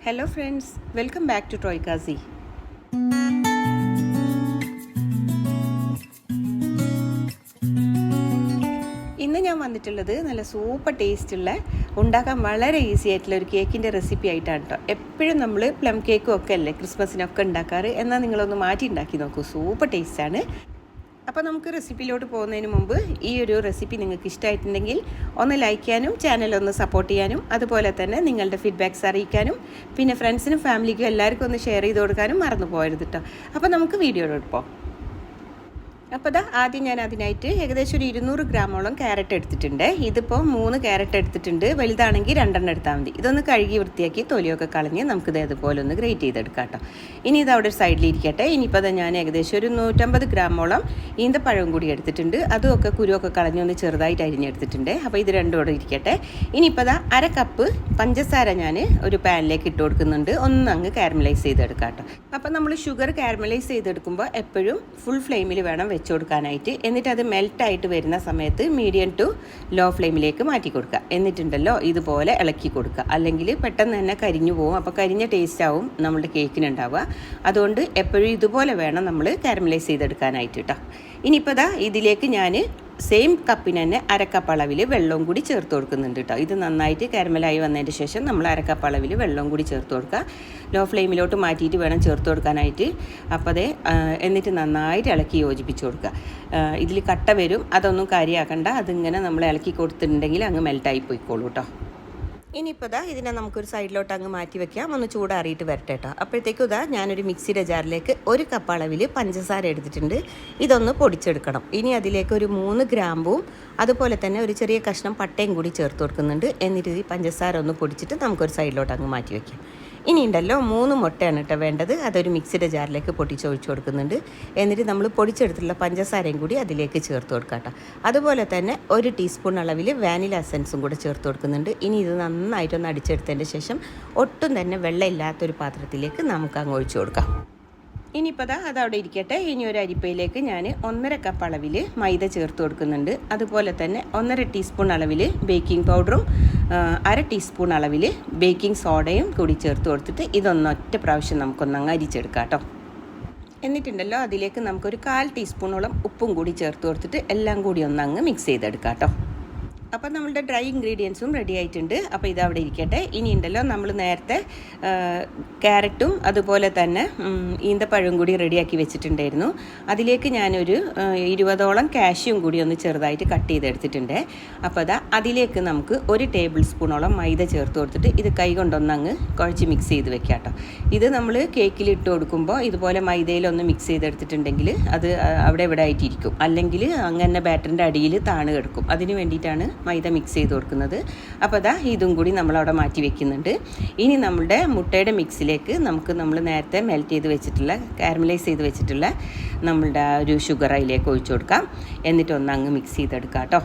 Hello friends welcome back to ടോയ്ക്കാസി ഇന്ന് ഞാൻ വന്നിട്ടുള്ളത് നല്ല സൂപ്പർ ടേസ്റ്റുള്ള ഉണ്ടാക്കാൻ വളരെ ഈസി ആയിട്ടുള്ള ഒരു കേക്കിന്റെ റെസിപ്പി ആയിട്ടാണ് കേട്ടോ എപ്പോഴും നമ്മൾ പ്ലം കേക്കും ഒക്കെ അല്ലേ ക്രിസ്മസിനൊക്കെ ഉണ്ടാക്കാറ്? എന്നാൽ നിങ്ങളൊന്ന് മാറ്റി ഉണ്ടാക്കി നോക്കൂ സൂപ്പർ ടേസ്റ്റാണ് അപ്പോൾ നമുക്ക് റെസിപ്പിയിലോട്ട് പോകുന്നതിന് മുമ്പ് ഈ ഒരു റെസിപ്പി നിങ്ങൾക്ക് ഇഷ്ടമായിട്ടുണ്ടെങ്കിൽ ഒന്ന് ലൈക്ക് ചെയ്യാനും ചാനൽ ഒന്ന് സപ്പോർട്ട് ചെയ്യാനും അതുപോലെ തന്നെ നിങ്ങളുടെ ഫീഡ്ബാക്ക്സ് അറിയിക്കാനും പിന്നെ ഫ്രണ്ട്സിനും ഫാമിലിക്കും എല്ലാവർക്കും ഒന്ന് ഷെയർ ചെയ്ത് കൊടുക്കാനും മറന്നു പോകരുത് കേട്ടോ അപ്പോൾ നമുക്ക് വീഡിയോയിലോട്ട് പോകാം അപ്പോൾ ഇതാ ആദ്യം ഞാൻ അതിനായിട്ട് ഏകദേശം ഒരു ഇരുന്നൂറ് ഗ്രാമോളം ക്യാരറ്റ് എടുത്തിട്ടുണ്ട്. ഇതിപ്പോൾ മൂന്ന് ക്യാരറ്റ് എടുത്തിട്ടുണ്ട്. വലുതാണെങ്കിൽ രണ്ടെണ്ണം എടുത്താൽ മതി. ഇതൊന്ന് കഴുകി വൃത്തിയാക്കി തൊലിയൊക്കെ കളഞ്ഞ് നമുക്കിത് ഇതുപോലെ ഒന്ന് ഗ്രേറ്റ് ചെയ്തെടുക്കാം കേട്ടോ. ഇനി ഇത് അവിടെ സൈഡിൽ ഇരിക്കട്ടെ. ഇനിയിപ്പോൾ അത് ഞാൻ ഏകദേശം ഒരു നൂറ്റമ്പത് ഗ്രാമോളം ഈന്തപ്പഴവും കൂടി എടുത്തിട്ടുണ്ട്. അതുമൊക്കെ കുരുവൊക്കെ കളഞ്ഞ് ഒന്ന് ചെറുതായിട്ട് അരിഞ്ഞെടുത്തിട്ടുണ്ട്. അപ്പോൾ ഇത് രണ്ടും കൂടെ ഇരിക്കട്ടെ. ഇനിയിപ്പോൾ ദാ അര കപ്പ് പഞ്ചസാര ഞാൻ ഒരു പാനിലേക്ക് ഇട്ട് കൊടുക്കുന്നുണ്ട്. ഒന്ന് അങ്ങ് കാരമലൈസ് ചെയ്തെടുക്കാം കേട്ടോ. അപ്പോൾ നമ്മൾ ഷുഗർ കാരമലൈസ് ചെയ്തെടുക്കുമ്പോൾ എപ്പോഴും ഫുൾ ഫ്ലെയിമിൽ വേണം വെച്ച് കൊടുക്കാനായിട്ട്. എന്നിട്ട് അത് മെൽറ്റായിട്ട് വരുന്ന സമയത്ത് മീഡിയം ടു ലോ ഫ്ലെയിമിലേക്ക് മാറ്റി കൊടുക്കുക. എന്നിട്ടുണ്ടല്ലോ ഇതുപോലെ ഇളക്കി കൊടുക്കുക. അല്ലെങ്കിൽ പെട്ടെന്ന് തന്നെ കരിഞ്ഞു പോകും അപ്പോൾ കരിഞ്ഞ ടേസ്റ്റ് ആവും നമ്മുടെ കേക്കിന് ഉണ്ടാവുക. അതുകൊണ്ട് എപ്പോഴും ഇതുപോലെ വേണം നമ്മൾ കാരമലൈസ് ചെയ്തെടുക്കാനായിട്ട് കേട്ടോ ഇനിയിപ്പോൾ ദാ ഇതിലേക്ക് ഞാൻ സെയിം കപ്പിന് തന്നെ അരക്കപ്പ് അളവിൽ വെള്ളവും കൂടി ചേർത്ത് കൊടുക്കുന്നുണ്ട് കേട്ടോ ഇത് നന്നായിട്ട് കാരമലായി വന്നതിന് ശേഷം നമ്മൾ അരക്കപ്പ് അളവിൽ വെള്ളവും കൂടി ചേർത്ത് കൊടുക്കുക. ലോ ഫ്ലെയിമിലോട്ട് മാറ്റിയിട്ട് വേണം ചേർത്ത് കൊടുക്കാനായിട്ട്. അപ്പോൾ അതേ എന്നിട്ട് നന്നായിട്ട് ഇളക്കി യോജിപ്പിച്ച് കൊടുക്കുക. ഇതിൽ കട്ട വരും. അതൊന്നും കാര്യമാക്കണ്ട അതിങ്ങനെ നമ്മൾ ഇളക്കി കൊടുത്തിട്ടുണ്ടെങ്കിൽ അങ്ങ് മെൽറ്റായി പോയിക്കോളൂ കേട്ടോ ഇനിയിപ്പോൾ ഇതാ ഇതിനെ നമുക്കൊരു സൈഡിലോട്ട് അങ്ങ് മാറ്റി വെക്കാം. ഒന്ന് ചൂടാറിയിട്ട് വരട്ടെ കേട്ടോ അപ്പോഴത്തേക്കും ഇതാ ഞാനൊരു മിക്സിയുടെ ജാറിലേക്ക് ഒരു കപ്പ് അളവിൽ പഞ്ചസാര എടുത്തിട്ടുണ്ട്. ഇതൊന്ന് പൊടിച്ചെടുക്കണം. ഇനി അതിലേക്ക് ഒരു മൂന്ന് ഗ്രാമ്പും അതുപോലെ തന്നെ ഒരു ചെറിയ കഷ്ണം പട്ടയും കൂടി ചേർത്ത് കൊടുക്കുന്നുണ്ട്. എന്നിട്ട് ഈ പഞ്ചസാര ഒന്ന് പൊടിച്ചിട്ട് നമുക്കൊരു സൈഡിലോട്ട് അങ്ങ് മാറ്റി വയ്ക്കാം ഇനി ഉണ്ടല്ലോ മൂന്ന് മുട്ടയാണ് കേട്ടോ വേണ്ടത്. അതൊരു മിക്സിയുടെ ജാറിലേക്ക് പൊട്ടിച്ചൊഴിച്ച് കൊടുക്കുന്നുണ്ട്. എന്നിട്ട് നമ്മൾ പൊടിച്ചെടുത്തുള്ള പഞ്ചസാരയും കൂടി അതിലേക്ക് ചേർത്ത് കൊടുക്കാം അതുപോലെ തന്നെ ഒരു ടീസ്പൂൺ അളവിൽ വാനില എസൻസും കൂടെ ചേർത്ത് കൊടുക്കുന്നുണ്ട്. ഇനി ഇത് നന്നായിട്ടൊന്ന് അടിച്ചെടുത്തതിന്റെ ശേഷം ഒട്ടും തന്നെ വെള്ളമില്ലാത്തൊരു പാത്രത്തിലേക്ക് നമുക്ക് അങ്ങ് ഒഴിച്ചു കൊടുക്കാം. ഇനിയിപ്പോൾ അതവിടെ ഇരിക്കട്ടെ. ഇനി ഒരു അരിപ്പയിലേക്ക് ഞാൻ ഒന്നര കപ്പ് അളവിൽ മൈദ ചേർത്ത് കൊടുക്കുന്നുണ്ട്. അതുപോലെ തന്നെ ഒന്നര ടീസ്പൂൺ അളവിൽ ബേക്കിംഗ് പൗഡറും അര ടീസ്പൂൺ അളവിൽ ബേക്കിംഗ് സോഡയും കൂടി ചേർത്ത് കൊടുത്തിട്ട് ഇതൊന്നൊറ്റ പ്രാവശ്യം നമുക്കൊന്നങ്ങ് അരിച്ചെടുക്കാം കേട്ടോ. എന്നിട്ടുണ്ടല്ലോ അതിലേക്ക് നമുക്കൊരു കാൽ ടീസ്പൂണോളം ഉപ്പും കൂടി ചേർത്ത് കൊടുത്തിട്ട് എല്ലാം കൂടി ഒന്നങ്ങ് മിക്സ് ചെയ്തെടുക്കാം കേട്ടോ. അപ്പോൾ നമ്മളുടെ ഡ്രൈ ഇൻഗ്രീഡിയൻസും റെഡി ആയിട്ടുണ്ട്. അപ്പോൾ ഇതവിടെ ഇരിക്കട്ടെ. ഇനി ഉണ്ടല്ലോ നമ്മൾ നേരത്തെ ക്യാരറ്റും അതുപോലെ തന്നെ ഈന്തപ്പഴവും കൂടി റെഡിയാക്കി വെച്ചിട്ടുണ്ടായിരുന്നു. അതിലേക്ക് ഞാനൊരു ഇരുപതോളം കാഷ്യും കൂടി ഒന്ന് ചെറുതായിട്ട് കട്ട് ചെയ്തെടുത്തിട്ടുണ്ട്. അപ്പോൾ അതാ അതിലേക്ക് നമുക്ക് ഒരു ടേബിൾ സ്പൂണോളം മൈദ ചേർത്ത് കൊടുത്തിട്ട് ഇത് കൈ കൊണ്ടൊന്ന് അങ്ങ് കുഴച്ച് മിക്സ് ചെയ്ത് വെക്കാം കേട്ടോ ഇത് നമ്മൾ കേക്കിൽ ഇട്ട് കൊടുക്കുമ്പോൾ ഇതുപോലെ മൈദയിലൊന്ന് മിക്സ് ചെയ്തെടുത്തിട്ടുണ്ടെങ്കിൽ അത് അവിടെ ഇവിടെ ആയിട്ടിരിക്കും. അല്ലെങ്കിൽ അങ്ങനെ ബാറ്ററിന്റെ അടിയിൽ താണ് കിടക്കും അതിന് വേണ്ടിയിട്ടാണ് മൈദ മിക്സ് ചെയ്ത് കൊടുക്കുന്നത്. അപ്പോൾ അതാ ഇതും കൂടി നമ്മളവിടെ മാറ്റി വെക്കുന്നുണ്ട്. ഇനി നമ്മുടെ മുട്ടയുടെ മിക്സിലേക്ക് നമുക്ക് നമ്മൾ നേരത്തെ മെൽറ്റ് ചെയ്ത് വെച്ചിട്ടുള്ള കാരമലൈസ് ചെയ്ത് വെച്ചിട്ടുള്ള നമ്മളുടെ ഒരു ഷുഗർ അതിലേക്ക് ഒഴിച്ചു കൊടുക്കാം. എന്നിട്ട് ഒന്ന് അങ്ങ് മിക്സ് ചെയ്തെടുക്കാം കേട്ടോ.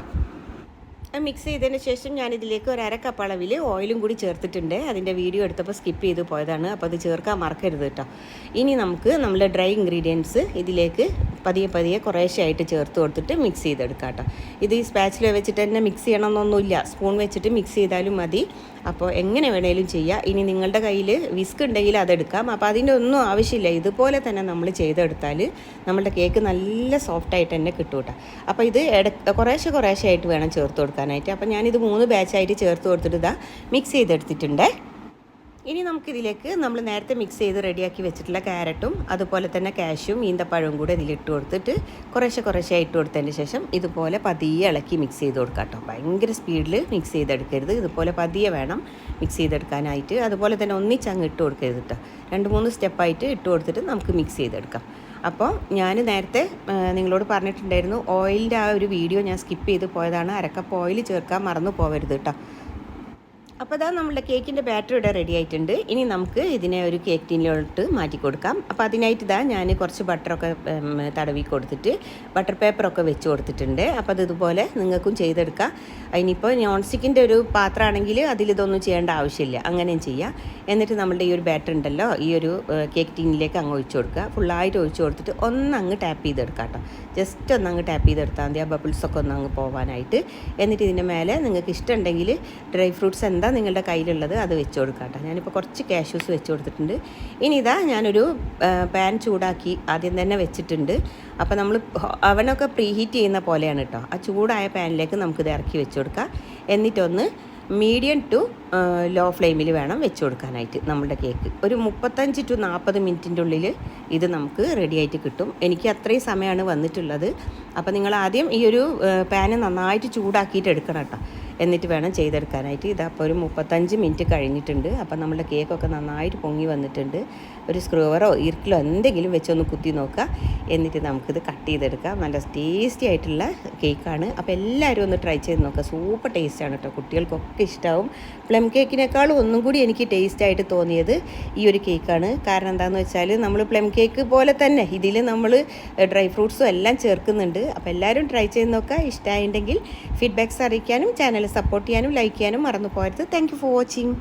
മിക്സ് ചെയ്തതിന് ശേഷം ഞാൻ ഇതിലേക്ക് ഒരു അര കപ്പ് അളവിൽ ഓയിലും കൂടി ചേർത്തിട്ടുണ്ട്. അതിന്റെ വീഡിയോ എടുത്തപ്പോൾ സ്കിപ്പ് ചെയ്ത് പോയതാണ്. അപ്പോൾ അത് ചേർക്കാൻ മറക്കരുത് കേട്ടോ. ഇനി നമുക്ക് നമ്മുടെ ഡ്രൈ ഇൻഗ്രീഡിയൻസ് ഇതിലേക്ക് പതിയെ പതിയെ കുറേശ്ശായിട്ട് ചേർത്ത് കൊടുത്തിട്ട് മിക്സ് ചെയ്തെടുക്കാം കേട്ടോ. ഇത് ഈ സ്പാച്ചിൽ വെച്ചിട്ട് തന്നെ മിക്സ് ചെയ്യണമെന്നൊന്നുമില്ല. സ്പൂൺ വെച്ചിട്ട് മിക്സ് ചെയ്താലും മതി. അപ്പോൾ എങ്ങനെ വേണേലും ചെയ്യാം. ഇനി നിങ്ങളുടെ കയ്യിൽ വിസ്ക് ഉണ്ടെങ്കിൽ അതെടുക്കാം. അപ്പോൾ അതിന്റെ ഒന്നും ആവശ്യമില്ല. ഇതുപോലെ തന്നെ നമ്മൾ ചെയ്തെടുത്താൽ നമ്മുടെ കേക്ക് നല്ല സോഫ്റ്റായിട്ട് തന്നെ കിട്ടും കേട്ടോ. അപ്പോൾ ഇത് ഇട കുറേശ്ശെ കുറേശ്ശെ ആയിട്ട് വേണം ചേർത്ത് കൊടുക്കാനായിട്ട്. അപ്പോൾ ഞാനിത് മൂന്ന് ബാച്ചായിട്ട് ചേർത്ത് കൊടുത്തിട്ട് ഇതാ മിക്സ് ചെയ്തെടുത്തിട്ടുണ്ട്. ഇനി നമുക്കിതിലേക്ക് നമ്മൾ നേരത്തെ മിക്സ് ചെയ്ത് റെഡിയാക്കി വെച്ചിട്ടുള്ള ക്യാരറ്റും അതുപോലെ തന്നെ കാഷ്യും ഈന്തപ്പഴവും കൂടെ ഇതിലിട്ട് കൊടുത്തിട്ട് കുറേശ്ശെ കുറേശ്ശെ ഇട്ട് കൊടുത്തതിന് ശേഷം ഇതുപോലെ പതിയെ ഇളക്കി മിക്സ് ചെയ്ത് കൊടുക്കാം കേട്ടോ ഭയങ്കര സ്പീഡിൽ മിക്സ് ചെയ്തെടുക്കരുത്. ഇതുപോലെ പതിയെ വേണം മിക്സ് ചെയ്തെടുക്കാനായിട്ട്. അതുപോലെ തന്നെ ഒന്നിച്ചങ്ങ് ഇട്ട് കൊടുക്കരുത് കേട്ടോ രണ്ട് മൂന്ന് സ്റ്റെപ്പായിട്ട് ഇട്ട് കൊടുത്തിട്ട് നമുക്ക് മിക്സ് ചെയ്തെടുക്കാം. അപ്പോൾ ഞാൻ നേരത്തെ നിങ്ങളോട് പറഞ്ഞിട്ടുണ്ടായിരുന്നു ഓയിലിന്റെ ആ ഒരു വീഡിയോ ഞാൻ സ്കിപ്പ് ചെയ്ത് പോയതാണ്. അരക്കപ്പ് ഓയിൽ ചേർക്കാൻ മറന്നു പോകരുത് കേട്ടോ അപ്പോൾ അതാ നമ്മുടെ കേക്കിന്റെ ബാറ്റർ ഇവിടെ റെഡി ആയിട്ടുണ്ട്. ഇനി നമുക്ക് ഇതിനെ ഒരു കേക്ക് ടീനിലോട്ട് മാറ്റി കൊടുക്കാം. അപ്പോൾ അതിനായിട്ട് ഇതാ ഞാൻ കുറച്ച് ബട്ടറൊക്കെ തടവി കൊടുത്തിട്ട് ബട്ടർ പേപ്പറൊക്കെ വെച്ച് കൊടുത്തിട്ടുണ്ട്. അപ്പോൾ അത് ഇതുപോലെ നിങ്ങൾക്കും ചെയ്തെടുക്കാം. അതിനിപ്പോൾ നോൺ സ്റ്റിക്കിന്റെ ഒരു പാത്രമാണെങ്കിൽ അതിലിതൊന്നും ചെയ്യേണ്ട ആവശ്യമില്ല. അങ്ങനെയും ചെയ്യാം. എന്നിട്ട് നമ്മളുടെ ഈ ഒരു ബാറ്റർ ഉണ്ടല്ലോ ഈ ഒരു കേക്ക് ടീനിലേക്ക് അങ്ങ് ഒഴിച്ചു കൊടുക്കുക. ഫുള്ളായിട്ട് ഒഴിച്ചു കൊടുത്തിട്ട് ഒന്ന് അങ്ങ് ടാപ്പ് ചെയ്തെടുക്കാം കേട്ടോ. ജസ്റ്റ് ഒന്ന് അങ്ങ് ടാപ്പ് ചെയ്തെടുത്താൽ മതി. ആ ബബിൾസൊക്കെ ഒന്ന് അങ്ങ് പോകാനായിട്ട് എന്നിട്ട് ഇതിന്റെ മേലെ നിങ്ങൾക്ക് ഇഷ്ടമുണ്ടെങ്കിൽ ഡ്രൈ ഫ്രൂട്ട്സ് എന്താ എന്താ നിങ്ങളുടെ കയ്യിലുള്ളത് അത് വെച്ച് കൊടുക്കാം കേട്ടോ ഞാനിപ്പോൾ കുറച്ച് കാഷ്യൂസ് വെച്ച് കൊടുത്തിട്ടുണ്ട്. ഇനി ഇതാ ഞാനൊരു പാൻ ചൂടാക്കി ആദ്യം തന്നെ വെച്ചിട്ടുണ്ട്. അപ്പോൾ നമ്മൾ അവനൊക്കെ പ്രീഹീറ്റ് ചെയ്യുന്ന പോലെയാണ് കേട്ടോ ആ ചൂടായ പാനിലേക്ക് നമുക്കിത് ഇറക്കി വെച്ച് കൊടുക്കാം. എന്നിട്ടൊന്ന് മീഡിയം ടു ലോ ഫ്ലെയിമിൽ വേണം വെച്ച് കൊടുക്കാനായിട്ട് നമ്മുടെ കേക്ക് ഒരു മുപ്പത്തഞ്ച് ടു നാൽപ്പത് മിനിറ്റിന്റെ ഉള്ളിൽ ഇത് നമുക്ക് റെഡി ആയിട്ട് കിട്ടും. എനിക്ക് അത്രയും സമയമാണ് വന്നിട്ടുള്ളത്. അപ്പോൾ നിങ്ങൾ ആദ്യം ഈ ഒരു പാന് നന്നായിട്ട് ചൂടാക്കിയിട്ട് എടുക്കണം കേട്ടോ എന്നിട്ട് വേണം ചെയ്തെടുക്കാനായിട്ട്. ഇതപ്പോൾ ഒരു മുപ്പത്തഞ്ച് മിനിറ്റ് കഴിഞ്ഞിട്ടുണ്ട്. അപ്പോൾ നമ്മുടെ കേക്കൊക്കെ നന്നായിട്ട് പൊങ്ങി വന്നിട്ടുണ്ട്. ഒരു സ്ക്രൂവറോ ഇർക്കിലോ എന്തെങ്കിലും വെച്ചൊന്ന് കുത്തി നോക്കുക എന്നിട്ട് നമുക്കിത് കട്ട് ചെയ്തെടുക്കാം. നല്ല ടേസ്റ്റി ആയിട്ടുള്ള കേക്കാണ് അപ്പോൾ എല്ലാവരും ഒന്ന് ട്രൈ ചെയ്ത് നോക്കുക സൂപ്പർ ടേസ്റ്റാണ് കേട്ടോ കുട്ടികൾക്കൊക്കെ ഇഷ്ടമാവും പ്ലം കേക്കിനേക്കാളും ഒന്നും കൂടി എനിക്ക് ടേസ്റ്റായിട്ട് തോന്നിയത് ഈ ഒരു കേക്കാണ് കാരണം എന്താണെന്ന് വെച്ചാൽ നമ്മൾ പ്ലം കേക്ക് പോലെ തന്നെ ഇതിൽ നമ്മൾ ഡ്രൈ ഫ്രൂട്ട്സും എല്ലാം ചേർക്കുന്നുണ്ട്. അപ്പോൾ എല്ലാവരും ട്രൈ ചെയ്ത് നോക്കുക ഇഷ്ടമായിട്ടുണ്ടെങ്കിൽ ഫീഡ്ബാക്ക്സ് അറിയിക്കാനും ചാനൽ സപ്പോർട്ട് ചെയ്യാനും ലൈക്ക് ചെയ്യാനും മറന്നു പോകരുത്. Thank for watching